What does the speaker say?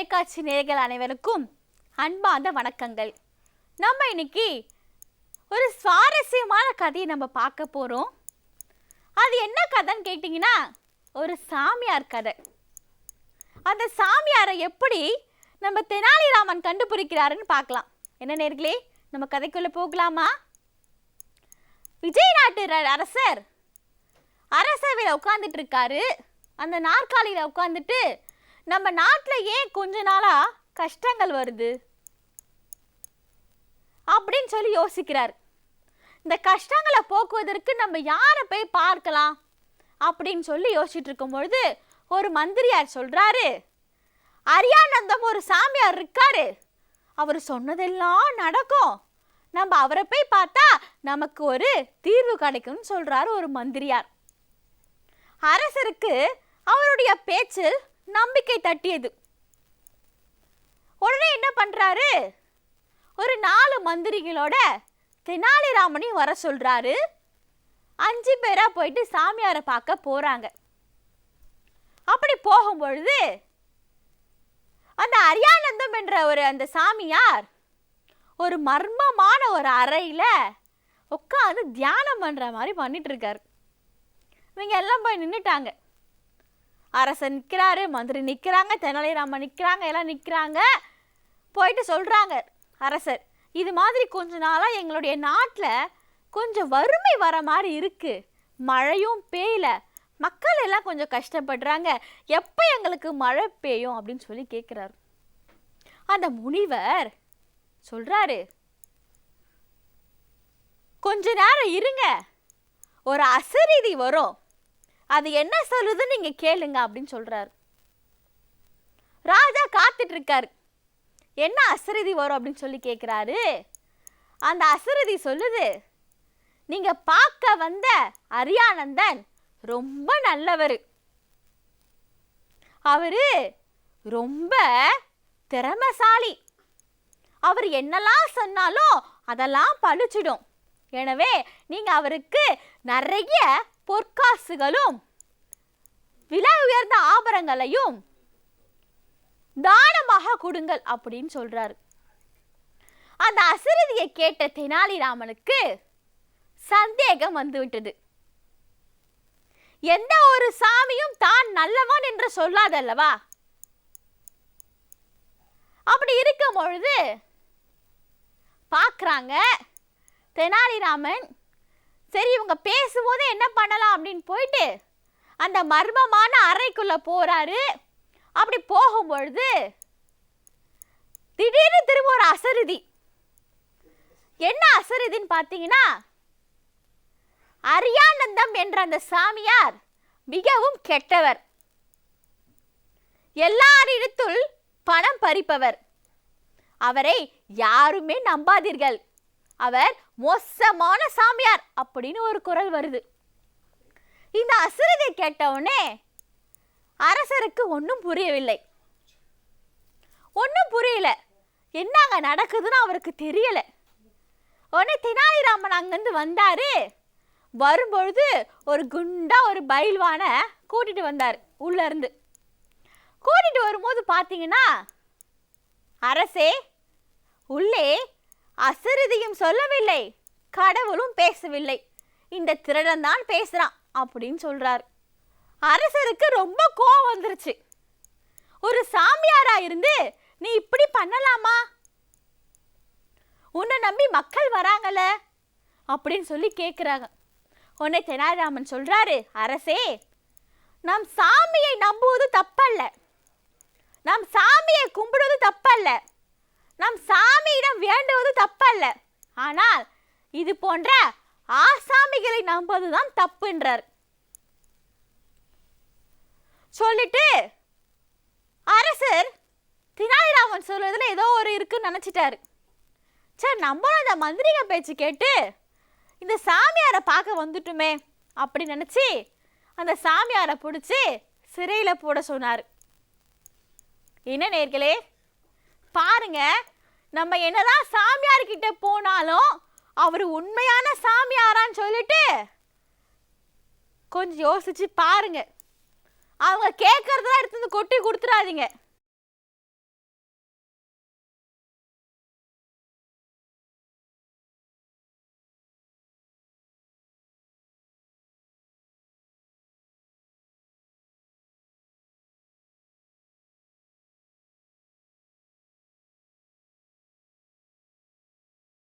தொலைக்காட்சி நேர்கள் அனைவருக்கும் அன்பார்ந்த வணக்கங்கள். நம்ம இன்னைக்கு ஒரு சுவாரஸ்யமான கதையை நம்ம பார்க்க போகிறோம் அது என்ன கதைன்னு கேட்டிங்கன்னா ஒரு சாமியார் கதை. அந்த சாமியாரை எப்படி நம்ம தெனாலிராமன் கண்டுபிடிக்கிறாருன்னு பார்க்கலாம். என்ன நேர்களே நம்ம கதைக்குள்ளே போகலாமா? விஜய் நாட்டு அரசர் அரசவையில் உட்காந்துட்டு இருக்காரு. அந்த நாற்காலியில் உட்காந்துட்டு நம்ம நாட்டில் ஏன் கொஞ்ச நாளாக கஷ்டங்கள் வருது? அப்படின்னு சொல்லி யோசிக்கிறார். இந்த கஷ்டங்களை போக்குவதற்கு நம்ம யாரை போய் பார்க்கலாம்? அப்படின்னு சொல்லி யோசிச்சுட்டு இருக்கும் பொழுது ஒரு மந்திரியார் சொல்கிறாரு அரியானந்தம் ஒரு சாமியார் இருக்காரு. அவர் சொன்னதெல்லாம் நடக்கும். நம்ம அவரை போய் பார்த்தா நமக்கு ஒரு தீர்வு கிடைக்கும்னு சொல்கிறாரு ஒரு மந்திரியார். அரசருக்கு அவருடைய பேச்சில் நம்பிக்கை தட்டியது. உடனே என்ன பண்றாரு? ஒரு நாலு மந்திரிகளோட தெனாலிராமனையும் வர சொல்றாரு. அஞ்சு பேரா போயிட்டு சாமியாரை பார்க்க போறாங்க. அப்படி போகும்பொழுது அந்த அரியானந்தம் என்ற ஒரு அந்த சாமியார் ஒரு மர்மமான ஒரு அறையில் உட்காந்து தியானம் பண்ணுற மாதிரி பண்ணிட்டு இருக்காரு. இவங்க எல்லாம் போய் நின்றுட்டாங்க அரசர் நிற்கிறாரு மந்திரி நிற்கிறாங்க தெனாலிராமன் நிற்கிறாங்க எல்லாம் நிற்கிறாங்க போயிட்டு சொல்கிறாங்க அரசர் இது மாதிரி கொஞ்ச நாளாக எங்களுடைய நாட்டில் கொஞ்சம் வறுமை வர மாதிரி இருக்குது மழையும் பெய்யல. மக்கள் எல்லாம் கொஞ்சம் கஷ்டப்படுறாங்க. எப்போ எங்களுக்கு மழை பெய்யும்? அப்படின்னு சொல்லி கேட்குறாரு அந்த முனிவர் சொல்கிறாரு கொஞ்ச நேரம் இருங்க. ஒரு அசரீதி வரும். அது என்ன சொல்லுதுன்னு நீங்க கேளுங்க அப்படின்னு சொல்றாரு. ராஜா காத்துட்டு இருக்காரு என்ன அசரீதி வரும் அப்படின்னு சொல்லி கேட்குறாரு அந்த அசரீதி சொல்லுது நீங்க பார்க்க வந்த அரியானந்தன் ரொம்ப நல்லவர். அவரு ரொம்ப திறமசாலி. அவர் என்னெல்லாம் சொன்னாலும் அதெல்லாம் பழிச்சிடும். எனவே நீங்க அவருக்கு நிறைய பொற்காசுகளும் விலை உயர்ந்த ஆபரங்களையும் தானமாக கொடுங்கள் அப்படின்னு சொல்றாரு. அந்த அசிரதியை கேட்ட தெனாலிராமனுக்கு சந்தேகம் வந்துவிட்டது. எந்த ஒரு சாமியும் தான் நல்லவன் என்று சொல்லாதல்லவா? அப்படி இருக்கும் பொழுது பார்க்குறாங்க தெனாலிராமன் சரி இவங்க பேசும்போது என்ன பண்ணலாம் அப்படின்னு போயிட்டு அந்த மர்மமான அறைக்குள்ளே போகிறாரு அப்படி போகும்பொழுது திடீர்னு திரும்ப ஒரு அசருதி. என்ன அசருதின்னு பார்த்தீங்கன்னா அரியானந்தம் என்ற அந்த சாமியார் மிகவும் கெட்டவர். எல்லாரிடத்துள் பணம் பறிப்பவர். அவரை யாருமே நம்பாதீர்கள். அவர் மோசமான சாமியார் அப்படின்னு ஒரு குரல் வருது. இந்த அசுரதை கேட்டவுடனே அரசருக்கு ஒன்றும் புரியவில்லை. ஒன்றும் புரியல. என்னங்க நடக்குதுன்னு அவருக்கு தெரியல. உடனே தெனாலிராமன் அங்கேருந்து வந்தார். வரும்பொழுது ஒரு குண்டா ஒரு பயில்வான கூட்டிகிட்டு வந்தார் உள்ளேருந்து. கூட்டிகிட்டு வரும்போது பார்த்தீங்கன்னா அரசே உள்ளே அசரிதியும் சொல்லவில்லை. கடவுளும் பேசவில்லை. இந்த திருடன் தான் பேசுகிறான் அப்படின்னு சொல்கிறார் அரசருக்கு ரொம்ப கோவம் வந்துருச்சு. ஒரு சாமியாரா இருந்து நீ இப்படி பண்ணலாமா? உன்னை நம்பி மக்கள் வராங்கல்ல? அப்படின்னு சொல்லி கேட்குறாங்க உடனே தெனாலிராமன் சொல்கிறாரு அரசே நம் சாமியை நம்புவது தப்பல்ல. நம் சாமியை கும்பிடுவது தப்பல்ல. நம் சாமியிடம் வேண்டுவது தப்பல்ல. ஆனால் இது போன்ற ஆசாமிகளை நம்புவதுதான் தப்புன்றார் சொல்லிட்டு அரசர் தினாலிராமன் சொல்றதுல ஏதோ ஒரு இருக்குன்னு நினைச்சிட்டாரு. சரி நம்மளும் அந்த மந்திரிக பேச்சு கேட்டு இந்த சாமியாரை பார்க்க வந்துட்டுமே அப்படி நினச்சி அந்த சாமியாரை பிடிச்சி சிறையில் போட சொன்னார். என்ன நேர்களே? பாருங்க நம்ம என்னதான் சாமியார் கிட்ட போனாலும் அவர் உண்மையான சாமியாரான்னு சொல்லிட்டு கொஞ்சம் யோசிச்சு பாருங்க. அவங்க கேட்கறதெல்லாம் எடுத்து வந்து கொட்டி கொடுத்துறாதீங்க.